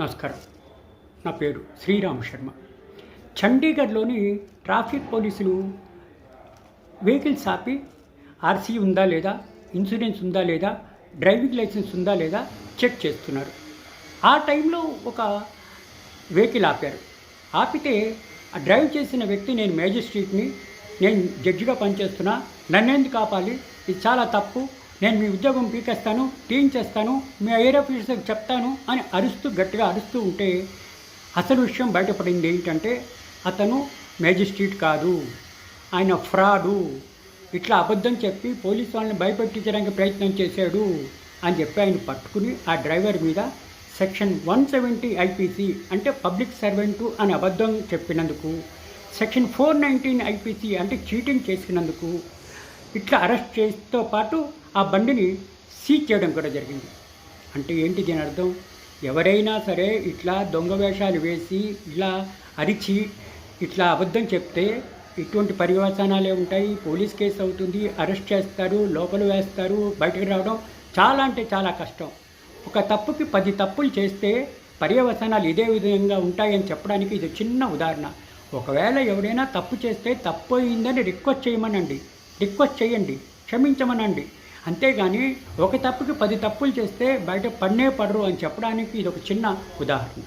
నమస్కారం. నా పేరు శ్రీరామ్ శర్మ. చండీగఢ్లోని ట్రాఫిక్ పోలీసులు వెహికల్స్ ఆపి ఆర్సీ ఉందా లేదా ఇన్సూరెన్స్ ఉందా లేదా డ్రైవింగ్ లైసెన్స్ ఉందా లేదా చెక్ చేస్తున్నారు. ఆ టైంలో ఒక వెహికల్ ఆపారు. ఆపితే ఆ డ్రైవ్ చేసిన వ్యక్తి నేను మేజిస్ట్రేట్ని నేను జడ్జిగా పనిచేస్తున్నా నన్నెందుకు ఆపాలి ఇది చాలా తప్పు నేను మీ ఉద్యోగం పీకేస్తాను టీం చేస్తాను మీ ఎయిర్ ఆఫీసర్కి చెప్తాను అని అరుస్తూ గట్టిగా అరుస్తూ ఉంటే అసలు విషయం బయటపడింది ఏంటంటే అతను మేజిస్ట్రేట్ కాదు. ఆయన ఫ్రాడు. ఇట్లా అబద్ధం చెప్పి పోలీస్ వాళ్ళని భయపెట్టించడానికి ప్రయత్నం చేశాడు అని చెప్పి ఆయన పట్టుకుని ఆ డ్రైవర్ మీద సెక్షన్ వన్ సెవెంటీ ఐపీసీ అంటే పబ్లిక్ సర్వెంటు అని అబద్ధం చెప్పినందుకు సెక్షన్ ఫోర్ నైన్టీన్ ఐపీసీ అంటే చీటింగ్ చేసినందుకు ఇట్లా అరెస్ట్ చేస్తూ పాటు ఆ బండిని సీజ్ చేయడం కూడా జరిగింది. అంటే ఏంటి దీని అర్థం? ఎవరైనా సరే ఇట్లా దొంగ వేషాలు వేసి ఇలా అరిచి ఇట్లా అబద్ధం చెప్తే ఇటువంటి పర్యవసానాలే ఉంటాయి. పోలీస్ కేసు అవుతుంది అరెస్ట్ చేస్తారు లోపల వేస్తారు బయటకు రావడం చాలా అంటే చాలా కష్టం. ఒక తప్పుకి పది తప్పులు చేస్తే పర్యవసానాలు ఇదే విధంగా ఉంటాయని చెప్పడానికి ఇది చిన్న ఉదాహరణ. ఒకవేళ ఎవరైనా తప్పు చేస్తే తప్పు అయిందని రిక్వెస్ట్ చేయమనండి. రిక్వెస్ట్ చేయండి క్షమించమనండి. అంతేగాని ఒక తప్పుకి పది తప్పులు చేస్తే బయట పన్నే పడరు అని చెప్పడానికి ఇది ఒక చిన్న ఉదాహరణ.